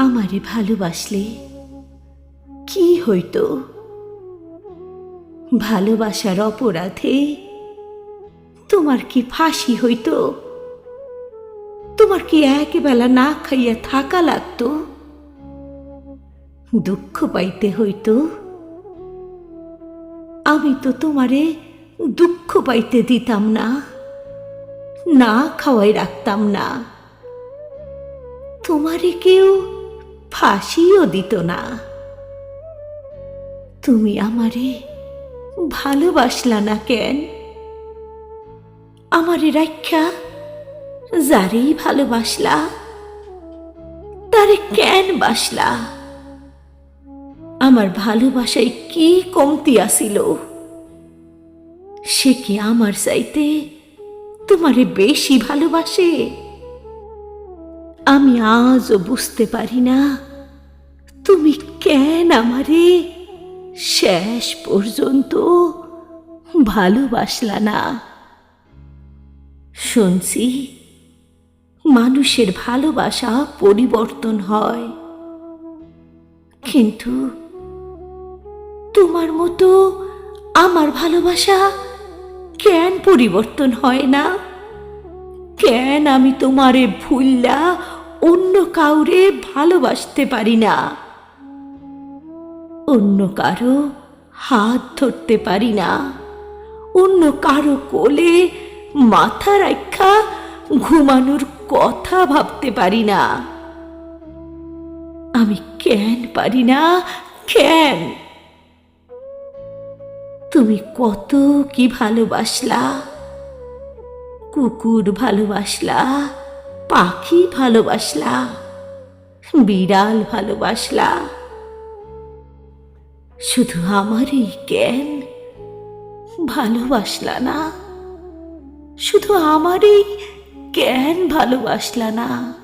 আমারে ভালোবাসলে? কি হইতো? ভালোবাসার অপরাধে তোমার কি ফাঁসি হইতো? তোমার কি একবেলা না খাইয়া থাকা লাগতো? দুঃখ পাইতে হইতো? আমি তো তোমারে দুঃখ পাইতে দিতাম না না খাওয়াই রাখতাম না। তোমারে কেউ ফাঁসিও দিত না। তুমি আমারে ভালোবাসলা না কেন? আমারে রাখ্যা যারেই ভালোবাসলা, তারে কেন বাসলা? আমার ভালোবাসায় কি কমতি আসিল? সে কি আমার চাইতে তোমারে বেশি ভালোবাসে? আমি আজও বুঝতে পারি না। তুমি কেন আমারে শেষ পর্যন্ত ভালোবাসলা না? শুনছি, মানুষের ভালোবাসা পরিবর্তন হয়। কিন্তু তোমার মতো আমার ভালোবাসা কেন পরিবর্তন হয় না? কেন আমি তোমারে ভুললা অন্য কাউরে ভালোবাসতে পারি না। অন্য কারও হাত ধরতে পারি না। অন্য কারও কোলে মাথা রাখা ঘুমানোর কথা ভাবতে পারি না। আমি কেন পারি না? কেন? তুমি কত কি ভালোবাসলা? কুকুর ভালোবাসলা? পাখি ভালোবাসলা বিড়াল ভালোবাসলা। শুধু আমারই জ্ঞান ভালোবাসলা না শুধু আমারই জ্ঞান ভালোবাসলা না।